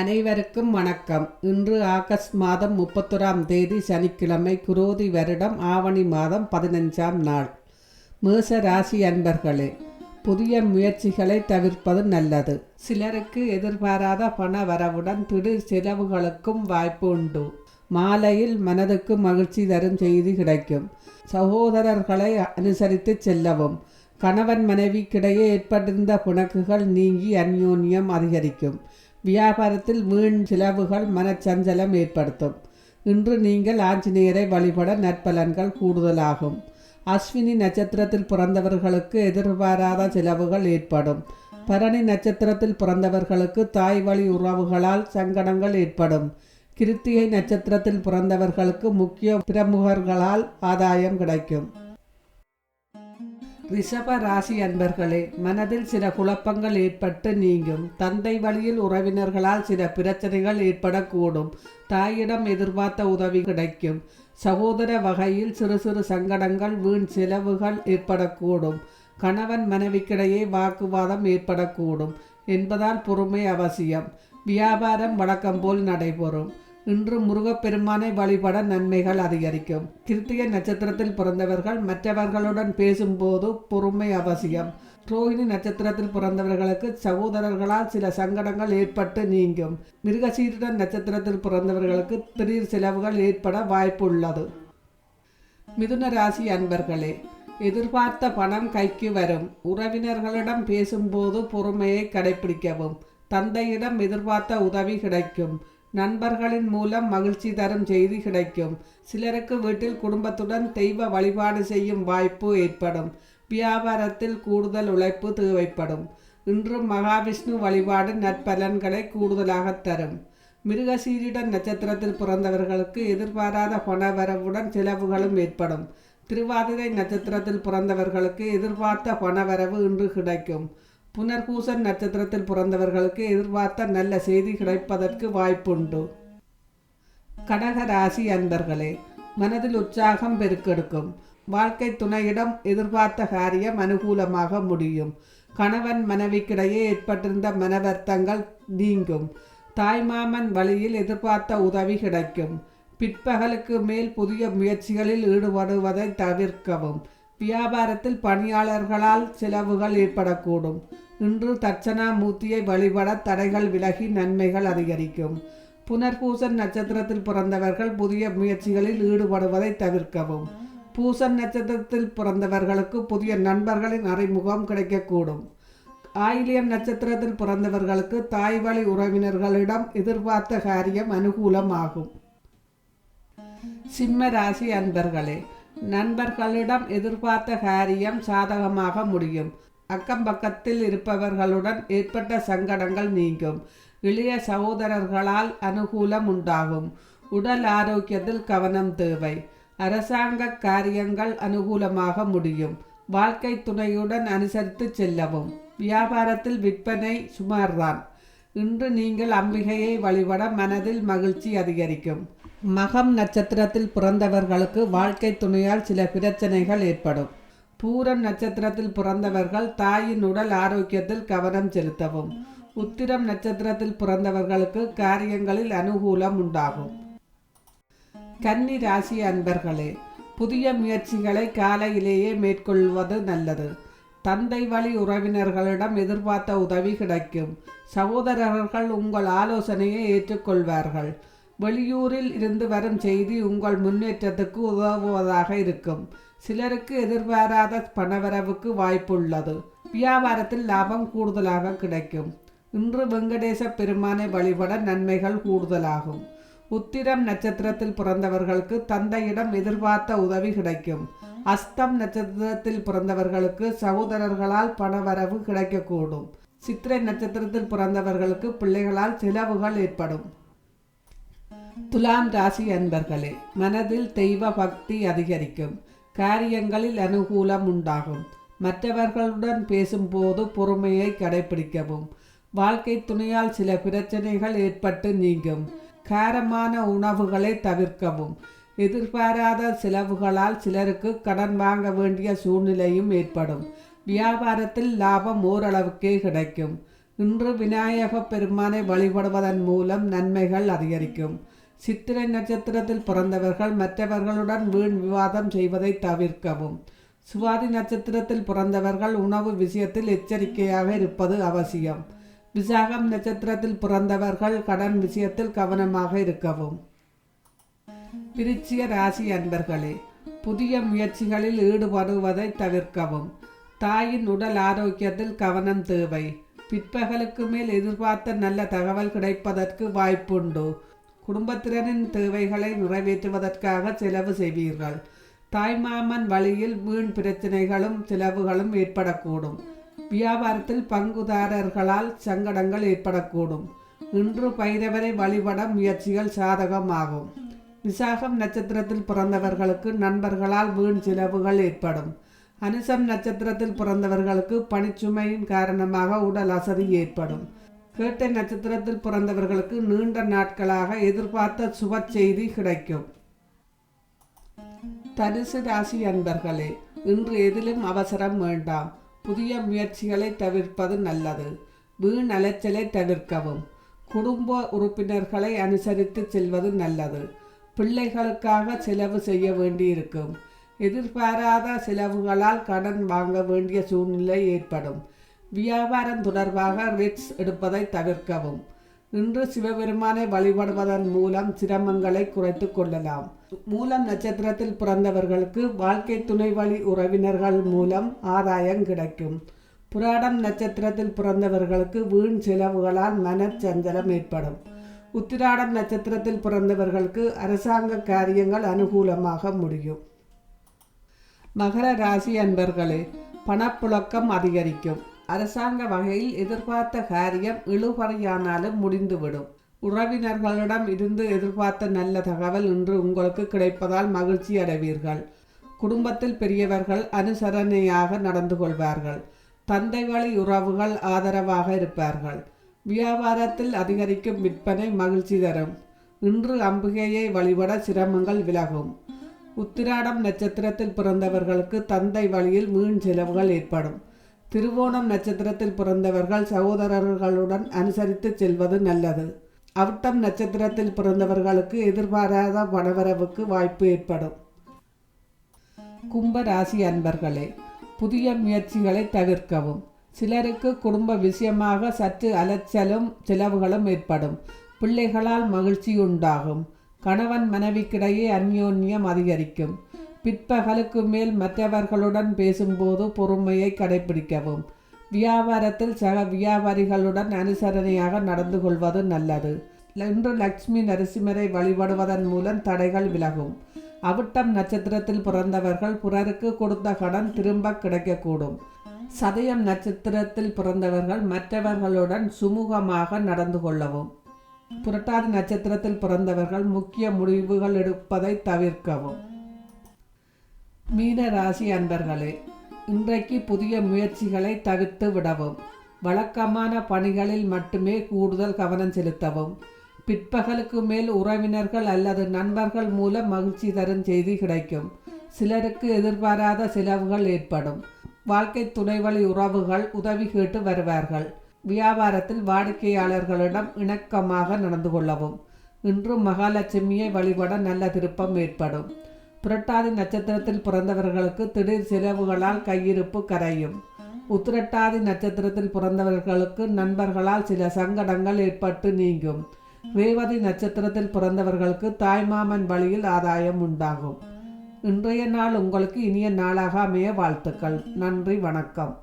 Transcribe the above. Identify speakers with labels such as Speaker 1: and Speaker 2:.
Speaker 1: அனைவருக்கும் வணக்கம். இன்று ஆகஸ்ட் மாதம் முப்பத்தொராம் தேதி சனிக்கிழமை குரோதி வருடம் ஆவணி மாதம் பதினஞ்சாம் நாள். மேச ராசி அன்பர்களே புதிய முயற்சிகளை தவிர்ப்பது நல்லது. சிலருக்கு எதிர்பாராத பண வரவுடன் திடீர் செலவுகளுக்கும் வாய்ப்பு உண்டு. மாலையில் மனதுக்கு மகிழ்ச்சி தரும் செய்தி கிடைக்கும். சகோதரர்களை அனுசரித்து செல்லவும். கணவன் மனைவிக்கிடையே ஏற்பட்டிருந்த புணக்குகள் நீங்கி அந்யோன்யம் அதிகரிக்கும். வியாபாரத்தில் வீண் செலவுகள் மனச்சஞ்சலம் ஏற்படுத்தும். இன்று நீங்கள் ஆஞ்சநேயரை வழிபட நற்பலன்கள் கூடுதலாகும். அஸ்வினி நட்சத்திரத்தில் பிறந்தவர்களுக்கு எதிர்பாராத செலவுகள் ஏற்படும். பரணி நட்சத்திரத்தில் பிறந்தவர்களுக்கு தாய் வழி உறவுகளால் சங்கடங்கள் ஏற்படும். கிருத்திகை நட்சத்திரத்தில் பிறந்தவர்களுக்கு முக்கிய பிரமுகர்களால் ஆதாயம் கிடைக்கும். ரிஷப ராசி அன்பர்களே மனதில் சில குழப்பங்கள் ஏற்பட்டு நீங்கும். தந்தை வழியில் உறவினர்களால் சில பிரச்சனைகள் ஏற்படக்கூடும். தாயிடம் எதிர்பார்த்த உதவி கிடைக்கும். சகோதர வகையில் சிறு சிறு சங்கடங்கள் வீண் செலவுகள் ஏற்படக்கூடும். கணவன் மனைவிக்கிடையே வாக்குவாதம் ஏற்படக்கூடும் என்பதால் பொறுமை அவசியம். வியாபாரம் வழக்கம் போல் நடைபெறும். இன்று முருகப்பெருமானை வழிபட நன்மைகள் அதிகரிக்கும். கிருத்திய நட்சத்திரத்தில் பிறந்தவர்கள் மற்றவர்களுடன் பேசும்போது பொறுமை அவசியம். ரோஹிணி நட்சத்திரத்தில் பிறந்தவர்களுக்கு சகோதரர்களால் சில சங்கடங்கள் ஏற்பட்டு நீங்கும். மிருகசீரிடன் நட்சத்திரத்தில் பிறந்தவர்களுக்கு திடீர் செலவுகள் ஏற்பட வாய்ப்பு உள்ளது மிதுன ராசி அன்பர்களே எதிர்பார்த்த பணம் கைக்கு வரும். உறவினர்களிடம் பேசும்போது பொறுமையை கடைபிடிக்கவும் தந்தையிடம் எதிர்பார்த்த உதவி கிடைக்கும். நண்பர்களின் மூலம் மகிழ்ச்சி தரும் செய்தி கிடைக்கும். சிலருக்கு வீட்டில் குடும்பத்துடன் தெய்வ வழிபாடு செய்யும் வாய்ப்பு ஏற்படும். வியாபாரத்தில் கூடுதல் உழைப்பு தேவைப்படும். இன்றும் மகாவிஷ்ணு வழிபாடு நற்பலன்களை கூடுதலாக தரும். மிருகசீரிடன் நட்சத்திரத்தில் பிறந்தவர்களுக்கு எதிர்பாராத பணவரவுடன் செலவுகளும் ஏற்படும். திருவாதிரை நட்சத்திரத்தில் பிறந்தவர்களுக்கு எதிர்பார்த்த பணவரவு இன்று கிடைக்கும். புனர்பூசன் நட்சத்திரத்தில் பிறந்தவர்களுக்கு எதிர்பார்த்த நல்ல செய்தி கிடைப்பதற்கு வாய்ப்புண்டு. கடகராசி அன்பர்களே மனதில் உற்சாகம் பெருக்கெடுக்கும். வாழ்க்கை துணையிடம் எதிர்பார்த்த காரியம் அனுகூலமாக முடியும். கணவன் மனைவிக்கிடையே ஏற்பட்டிருந்த மனவர்த்தங்கள் நீங்கும். தாய்மாமன் வழியில் எதிர்பார்த்த உதவி கிடைக்கும். பிற்பகலுக்கு மேல் புதிய முயற்சிகளில் ஈடுபடுவதை தவிர்க்கவும். வியாபாரத்தில் பணியாளர்களால் செலவுகள் ஏற்படக்கூடும். இன்று தட்சணாமூர்த்தியை வழிபட தடைகள் விலகி நன்மைகள் அதிகரிக்கும். புனர்பூசன் நட்சத்திரத்தில் பிறந்தவர்கள் புதிய முயற்சிகளில் ஈடுபடுவதை தவிர்க்கவும். பூசன் நட்சத்திரத்தில் பிறந்தவர்களுக்கு புதிய நண்பர்களின் அறிமுகம் கிடைக்கக்கூடும். ஆயிலியம் நட்சத்திரத்தில் பிறந்தவர்களுக்கு தாய் வழி உறவினர்களிடம் எதிர்பார்த்த காரியம் அனுகூலமாகும். சிம்ம ராசி அன்பர்களே நண்பர்களிடம் எதிர்பார்த்த காரியம் சாதகமாக முடியும். அக்கம் பக்கத்தில் இருப்பவர்களுடன் ஏற்பட்ட சங்கடங்கள் நீங்கும். இளைய சகோதரர்களால் அனுகூலம் உண்டாகும். உடல் ஆரோக்கியத்தில் கவனம் தேவை. அரசாங்க காரியங்கள் அனுகூலமாக முடியும். வாழ்க்கை துணையுடன் அனுசரித்து செல்லவும். வியாபாரத்தில் விற்பனை சுமார்தான். இன்று நீங்கள் அம்பிகையை வழிபட மனதில் மகிழ்ச்சி அதிகரிக்கும். மகம் நட்சத்திரத்தில் பிறந்தவர்களுக்கு வாழ்க்கை துணையால் சில பிரச்சனைகள் ஏற்படும். பூரம் நட்சத்திரத்தில் பிறந்தவர்கள் தாயின் உடல் ஆரோக்கியத்தில் கவனம் செலுத்தவும். உத்திரம் நட்சத்திரத்தில் பிறந்தவர்களுக்கு காரியங்களில் அனுகூலம் உண்டாகும். கன்னி ராசி அன்பர்களே புதிய முயற்சிகளை காலையிலேயே மேற்கொள்வது நல்லது. தந்தை வழி உறவினர்களிடம் எதிர்பார்த்த உதவி கிடைக்கும். சகோதரர்கள் உங்கள் ஆலோசனையை ஏற்றுக்கொள்வார்கள். வெளியூரில் இருந்து வரும் செய்தி உங்கள் முன்னேற்றத்துக்கு உதவுவதாக இருக்கும். சிலருக்கு எதிர்பாராத பணவரவுக்கு வாய்ப்புள்ளது. வியாபாரத்தில் லாபம் கூடுதலாக கிடைக்கும். இன்று வெங்கடேச பெருமானை வழிபட நன்மைகள் கூடுதலாகும். உத்திரம் நட்சத்திரத்தில் பிறந்தவர்களுக்கு தந்தையிடம் எதிர்பார்த்த உதவி கிடைக்கும். அஸ்தம் நட்சத்திரத்தில் பிறந்தவர்களுக்கு சகோதரர்களால் பணவரவு கிடைக்கக்கூடும். சித்திரை நட்சத்திரத்தில் பிறந்தவர்களுக்கு பிள்ளைகளால் செலவுகள் ஏற்படும். துலாம் ராசி அன்பர்களே மனதில் தெய்வ பக்தி அதிகரிக்கும். காரியங்களில் அனுகூலம் உண்டாகும். மற்றவர்களுடன் பேசும்போது பொறுமையை கடைபிடிக்கவும். வாழ்க்கை துணையால் சில பிரச்சனைகள் ஏற்பட்டு நீங்கும். காரமான உணவுகளை தவிர்க்கவும். எதிர்பாராத செலவுகளால் சிலருக்கு கடன் வாங்க வேண்டிய சூழ்நிலையும் ஏற்படும். வியாபாரத்தில் லாபம் ஓரளவுக்கே கிடைக்கும். இன்று விநாயக பெருமானை வழிபடுவதன் மூலம் நன்மைகள் அதிகரிக்கும். சித்திரை நட்சத்திரத்தில் பிறந்தவர்கள் மற்றவர்களுடன் வீண் விவாதம் செய்வதை தவிர்க்கவும். சுவாதி நட்சத்திரத்தில் பிறந்தவர்கள் உணவு விஷயத்தில் எச்சரிக்கையாக இருப்பது அவசியம். விசாகம் நட்சத்திரத்தில் பிறந்தவர்கள் கடன் விஷயத்தில் கவனமாக இருக்கவும். விருச்சிய ராசி அன்பர்களே புதிய முயற்சிகளில் ஈடுபடுவதை தவிர்க்கவும். தாயின் உடல் ஆரோக்கியத்தில் கவனம் தேவை. பிற்பகலுக்கு மேல் எதிர்பார்த்த நல்ல தகவல் கிடைப்பதற்கு வாய்ப்புண்டு. குடும்பத்தினரின் தேவைகளை நிறைவேற்றுவதற்காக செலவு செய்வீர்கள். தாய்மாமன் வழியில் வீண் பிரச்சனைகளும் செலவுகளும் ஏற்படக்கூடும். வியாபாரத்தில் பங்குதாரர்களால் சங்கடங்கள் ஏற்படக்கூடும். இன்று பைரவரை வழிபட முயற்சிகள் சாதகமாகும். விசாகம் நட்சத்திரத்தில் பிறந்தவர்களுக்கு நண்பர்களால் வீண் செலவுகள் ஏற்படும். அனுசம் நட்சத்திரத்தில் பிறந்தவர்களுக்கு பணிச்சுமையின் காரணமாக உடல் அசதி ஏற்படும். கேட்டை நட்சத்திரத்தில் பிறந்தவர்களுக்கு நீண்ட நாட்களாக எதிர்பார்த்த சுப செய்தி கிடைக்கும். தனுசு ராசி அன்பர்களே இன்று எதிலும் அவசரம் வேண்டாம். புதிய முயற்சிகளை தவிர்ப்பது நல்லது. வீண் அலைச்சலை தவிர்க்கவும். குடும்ப உறுப்பினர்களை அனுசரித்து செல்வது நல்லது. பிள்ளைகளுக்காக செலவு செய்ய வேண்டியிருக்கும். எதிர்பாராத செலவுகளால் கடன் வாங்க வேண்டிய சூழ்நிலை ஏற்படும். வியாபாரம் தொடர்பாக ரிட்ஸ் எடுப்பதை தவிர்க்கவும். இன்று சிவபெருமானை வழிபடுவதன் மூலம் சிரமங்களை குறைத்து கொள்ளலாம். மூலம் நட்சத்திரத்தில் பிறந்தவர்களுக்கு வாழ்க்கை துணை வழி உறவினர்கள் மூலம் ஆதாயம் கிடைக்கும். புராடம் நட்சத்திரத்தில் பிறந்தவர்களுக்கு வீண் செலவுகளால் மனச்சஞ்சலம் ஏற்படும். உத்திராடம் நட்சத்திரத்தில் பிறந்தவர்களுக்கு அரசாங்க காரியங்கள் அனுகூலமாக முடியும். மகர ராசி அன்பர்களே பணப்புழக்கம் அதிகரிக்கும். அரசாங்க வகையில் எதிர்பார்த்த காரியம் இழுபறையானாலும் முடிந்துவிடும். உறவினர்களிடம் இருந்து எதிர்பார்த்த நல்ல தகவல் இன்று உங்களுக்கு கிடைப்பதால் மகிழ்ச்சி அடைவீர்கள். குடும்பத்தில் பெரியவர்கள் அனுசரணையாக நடந்து கொள்வார்கள். தந்தை வழி உறவுகள் ஆதரவாக இருப்பார்கள். வியாபாரத்தில் அதிகரிக்கும் விற்பனை மகிழ்ச்சி தரும். இன்று அம்பிகையை வழிபட சிரமங்கள் விலகும். உத்திராடம் நட்சத்திரத்தில் பிறந்தவர்களுக்கு தந்தை வழியில் வீண் செலவுகள் ஏற்படும். திருவோணம் நட்சத்திரத்தில் பிறந்தவர்கள் சகோதரர்களுடன் அனுசரித்து செல்வது நல்லது. அவிட்டம் நட்சத்திரத்தில் பிறந்தவர்களுக்கு எதிர்பாராத பணவரவுக்கு வாய்ப்பு ஏற்படும். கும்ப ராசி அன்பர்களே புதிய முயற்சிகளை தவிர்க்கவும். சிலருக்கு குடும்ப விஷயமாக சற்று அலைச்சலும் செலவுகளும் ஏற்படும். பிள்ளைகளால் மகிழ்ச்சி உண்டாகும். கணவன் மனைவிக்கிடையே அந்யோன்யம் அதிகரிக்கும். பிற்பகலுக்கு மேல் மற்றவர்களுடன் பேசும்போது பொறுமையை கடைபிடிக்கவும் வியாபாரத்தில் சக வியாபாரிகளுடன் அனுசரணையாக நடந்து கொள்வது நல்லது. இன்று லக்ஷ்மி நரசிம்மரை வழிபடுவதன் மூலம் தடைகள் விலகும். அவிட்டம் நட்சத்திரத்தில் பிறந்தவர்கள் பிறருக்கு கொடுத்த கடன் திரும்ப கிடைக்கக்கூடும். சதயம் நட்சத்திரத்தில் பிறந்தவர்கள் மற்றவர்களுடன் சுமூகமாக நடந்து கொள்ளவும். புரட்டாதி நட்சத்திரத்தில் பிறந்தவர்கள் முக்கிய முடிவுகள் எடுப்பதை தவிர்க்கவும். மீன ராசி அன்பர்களே இன்றைக்கு புதிய முயற்சிகளை தவிர்த்து விடவும் வழக்கமான பணிகளில் மட்டுமே கூடுதல் கவனம் செலுத்தவும் பிற்பகலுக்கு மேல் உறவினர்கள் அல்லது நண்பர்கள் மூலம் மகிழ்ச்சி தரும் செய்தி கிடைக்கும். சிலருக்கு எதிர்பாராத செலவுகள் ஏற்படும். வாழ்க்கை துணைவழி உறவுகள் உதவி கேட்டு வருவார்கள். வியாபாரத்தில் வாடிக்கையாளர்களிடம் இணக்கமாக நடந்து கொள்ளவும் இன்று மகாலட்சுமியை வழிபட நல்ல திருப்பம் ஏற்படும். புரட்டாதி நட்சத்திரத்தில் பிறந்தவர்களுக்கு திடீர் செலவுகளால் கையிருப்பு கரையும். உத்திரட்டாதி நட்சத்திரத்தில் பிறந்தவர்களுக்கு நண்பர்களால் சில சங்கடங்கள் ஏற்பட்டு நீங்கும். ரேவதி நட்சத்திரத்தில் பிறந்தவர்களுக்கு தாய்மாமன் வழியில் ஆதாயம் உண்டாகும். இன்றைய நாள் உங்களுக்கு இனிய நாளாக அமைய வாழ்த்துக்கள். நன்றி வணக்கம்.